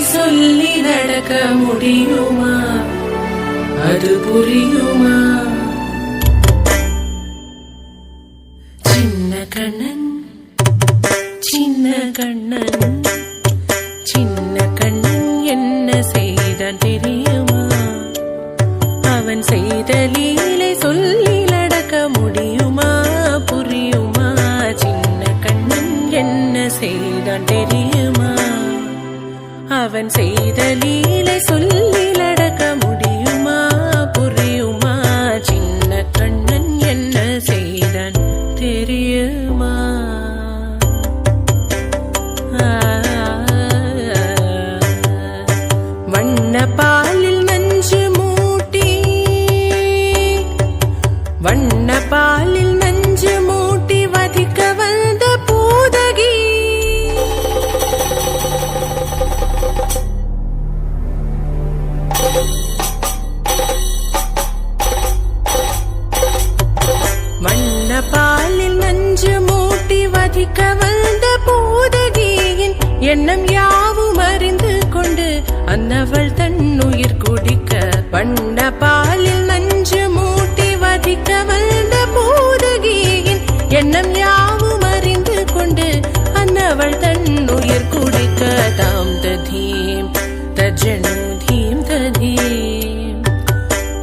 சொல்லி நடக்க முடியுமா? அது புரியுமா? சின்ன கண்ணன் சின்ன கண்ணன். அவன் செய்த லீலை சொல்லி நடக்க முடியுமா? புரியுமா? சின்ன கண்ணன் என்ன செய்தான் தெரியுமா? வண்ணப்பா எண்ணம் யாவும் அறிந்து கொண்டு அன்னவள் தன்னுயிர் குடிக்க பண்ண பாலில் நஞ்சு மூட்டி வதிக்க வந்த பூதகியின் எண்ணம் யாவும் அறிந்து கொண்டு அன்னவள் தன்னுயிர் குடிக்க தாம் ததீம் தஜனு தீம் ததீம்.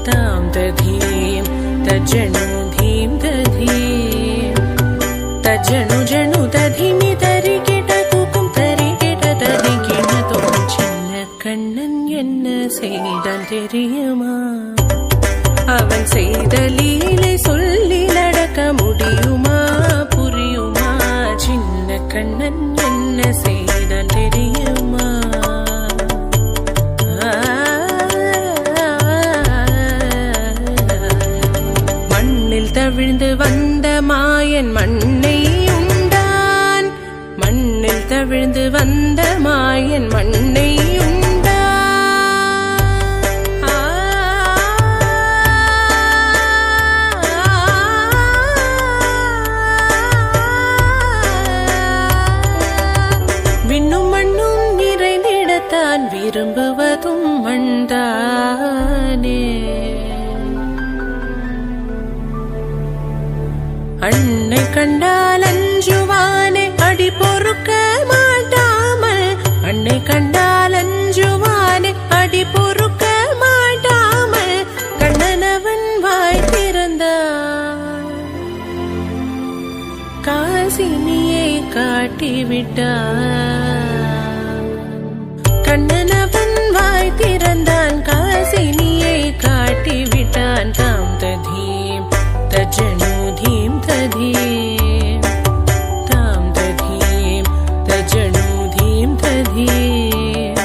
தாம் ததீம் தஜனு தீம் ததீம். தஜனு தெரியுமா? அவன் செய்த லீலை சொல்லி நடக்க முடியுமா? புரியுமா? சின்ன கண்ணன் என்ன செய்தான் தெரியுமா? மண்ணில் தவிழ்ந்து வந்த மாயன் மண்ணை உண்டான். மண்ணில் தவிழ்ந்து வந்த மாயன் மண்ணை விரும்புவதும் மண்டானே. அன்னை கண்டால் அஞ்சுவானே அடி பொறுக்க மாட்டாமல். அன்னை கண்டால் அஞ்சுவானே அடி பொறுக்க மாட்டாமல். கண்ணனவன் வாய் திறந்தான். காசினியை காட்டிவிட்டான். கண்ணனவன் வாய் திறந்தான் காசினியை காட்டிவிட்டான். தாம் ததீம் தஜனு தீம் ததீம். தாம் ததீம் தஜனு தீம் ததீம்.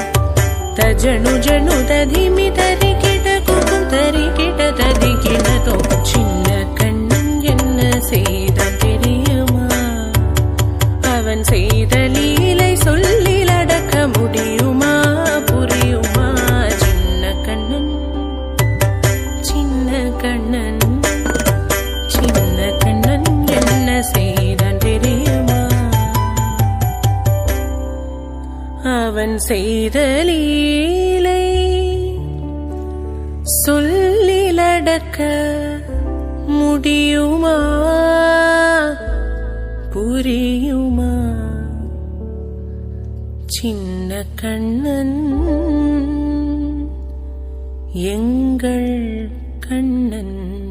தஜனு ஜனு ததிமி தரிகிட குக்கும் தரிகிட ததிகிட தோக்கும் சின்ன செய்த லீலை சொல்லி முடியுமா? புரியுமா? சின்ன கண்ணன் எங்கள் கண்ணன்.